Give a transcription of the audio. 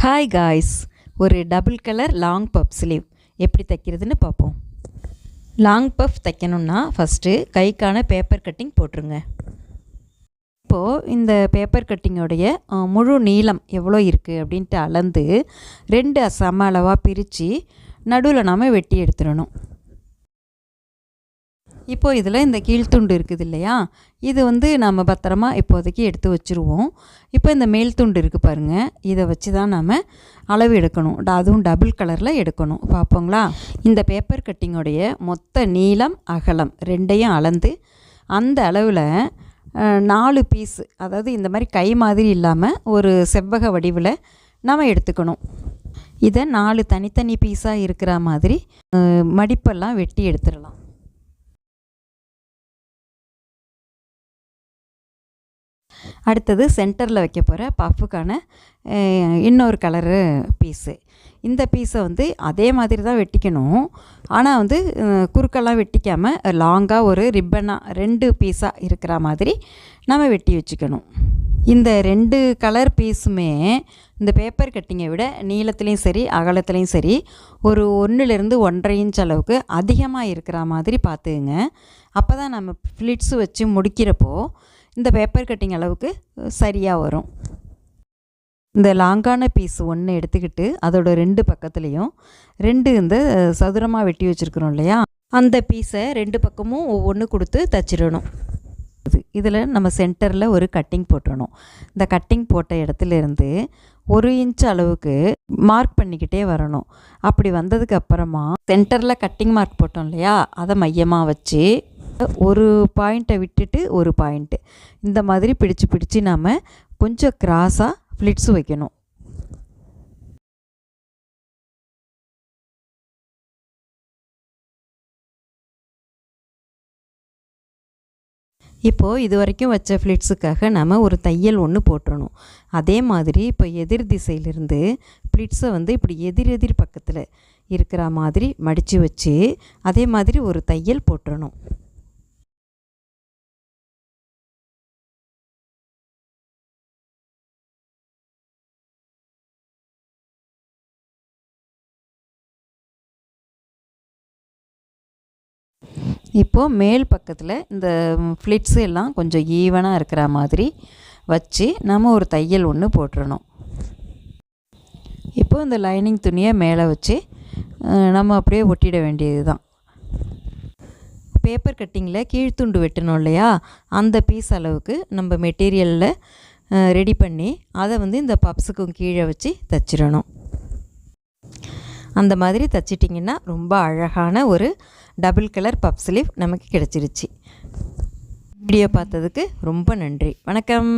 Hi guys ஒரு double colour long puff sleeve எப்படி தைக்கிறதுன்னு பார்ப்போம். லாங் பஃப் தைக்கணும்னா ஃபஸ்ட்டு கைக்கான பேப்பர் கட்டிங் போட்டுருங்க. இப்போது இந்த பேப்பர் கட்டிங்கோடைய முழு நீளம் எவ்வளோ இருக்குது அப்படின்ட்டு அளந்து ரெண்டு சம அளவாக பிரித்து நடுவில் நாம் வெட்டி எடுத்துடணும். இப்போது இதில் இந்த கீழ்த்துண்டு இருக்குது இல்லையா? இது வந்து நம்ம பத்திரமா இப்போதைக்கு எடுத்து வச்சுருவோம். இப்போ இந்த மேல் துண்டு இருக்குது பாருங்கள் இதை வச்சு தான் நம்ம அளவு எடுக்கணும். ட- அதுவும் டபுள் கலரில் எடுக்கணும். பார்ப்போங்களா? இந்த பேப்பர் கட்டிங்கோடைய மொத்த நீளம் அகலம் ரெண்டையும் அளந்து அந்த அளவில் நாலு பீஸு அதாவது இந்த மாதிரி கை மாதிரி இல்லாமல் ஒரு செவ்வக வடிவில் நம்ம எடுத்துக்கணும். இதை நாலு தனித்தனி பீஸாக இருக்கிற மாதிரி மடிப்பெல்லாம் வெட்டி எடுத்துடலாம். அடுத்தது சென்டரில் வைக்க போகிற பஃப்புக்கான இன்னொரு கலரு பீஸு இந்த பீஸை வந்து அதே மாதிரி தான் வெட்டிக்கணும். ஆனால் வந்து குறுக்கெல்லாம் வெட்டிக்காமல் லாங்காக ஒரு ரிப்பனாக ரெண்டு பீஸாக இருக்கிற மாதிரி நம்ம வெட்டி வச்சுக்கணும். இந்த ரெண்டு கலர் பீஸுமே இந்த பேப்பர் கட்டிங்கை விட நீளத்துலேயும் சரி அகலத்துலேயும் சரி ஒரு ஒன்றுலேருந்து ஒன்றரை இன்ச் அளவுக்கு அதிகமாக இருக்கிற மாதிரி பார்த்துக்குங்க. அப்போ தான் நம்ம ஃப்ளிட்ஸ் வச்சு முடிக்கிறப்போ இந்த பேப்பர் கட்டிங் அளவுக்கு சரியாக வரும். இந்த லாங்கான பீஸ் ஒன்று எடுத்துக்கிட்டு அதோட ரெண்டு பக்கத்துலேயும் ரெண்டு இந்த சதுரமாக வெட்டி வச்சுருக்குறோம் இல்லையா? அந்த பீஸை ரெண்டு பக்கமும் ஒவ்வொன்று கொடுத்து தச்சிடணும். இது இதில் நம்ம சென்டரில் ஒரு கட்டிங் போட்டுடணும் இந்த கட்டிங் போட்ட இடத்துல இருந்து ஒரு இன்ச் அளவுக்கு மார்க் பண்ணிக்கிட்டே வரணும். அப்படி வந்ததுக்கு அப்புறமா சென்டரில் கட்டிங் மார்க் போட்டோம் இல்லையா? அதை மையமாக வச்சு ஒரு பாயிண்ட்டை விட்டுட்டு ஒரு பாயிண்ட்டு. இந்த மாதிரி பிடிச்சு பிடிச்சு நாம் கொஞ்சம் கிராஸாக ஃப்ளிட்ஸ் வைக்கணும். இப்போது இது வரைக்கும் வச்ச ஃப்ளிட்ஸுக்காக நம்ம ஒரு தையல் ஒன்று போட்டுறணும். அதே மாதிரி இப்போ எதிர் திசையிலிருந்து ஃப்ளிட்ஸை வந்து இப்படி எதிர் எதிர் பக்கத்தில் இருக்கிற மாதிரி மடித்து வச்சு அதே மாதிரி ஒரு தையல் போட்டுறணும். இப்போது மேல் பக்கத்தில் இந்த ஃப்ளிட்ஸு எல்லாம் கொஞ்சம் ஈவனாக இருக்கிற மாதிரி வச்சு நம்ம ஒரு தையல் ஒன்று போட்டுறணும். இப்போ இந்த லைனிங் துணியை மேலே வச்சு நம்ம அப்படியே ஒட்டிட வேண்டியது தான் பேப்பர் கட்டிங்கில் கீழ்த்துண்டு வெட்டணும் இல்லையா? அந்த பீஸ் அளவுக்கு நம்ம மெட்டீரியலில் ரெடி பண்ணி அதை வந்து இந்த பப்ஸுக்கும் கீழே வச்சு தச்சிடணும். அந்த மாதிரி தச்சிட்டிங்கன்னா ரொம்ப அழகான ஒரு டபுள் கலர் பப் ஸ்லீவ் நமக்கு கிடச்சிருச்சு. வீடியோ பார்த்ததுக்கு ரொம்ப நன்றி. வணக்கம்.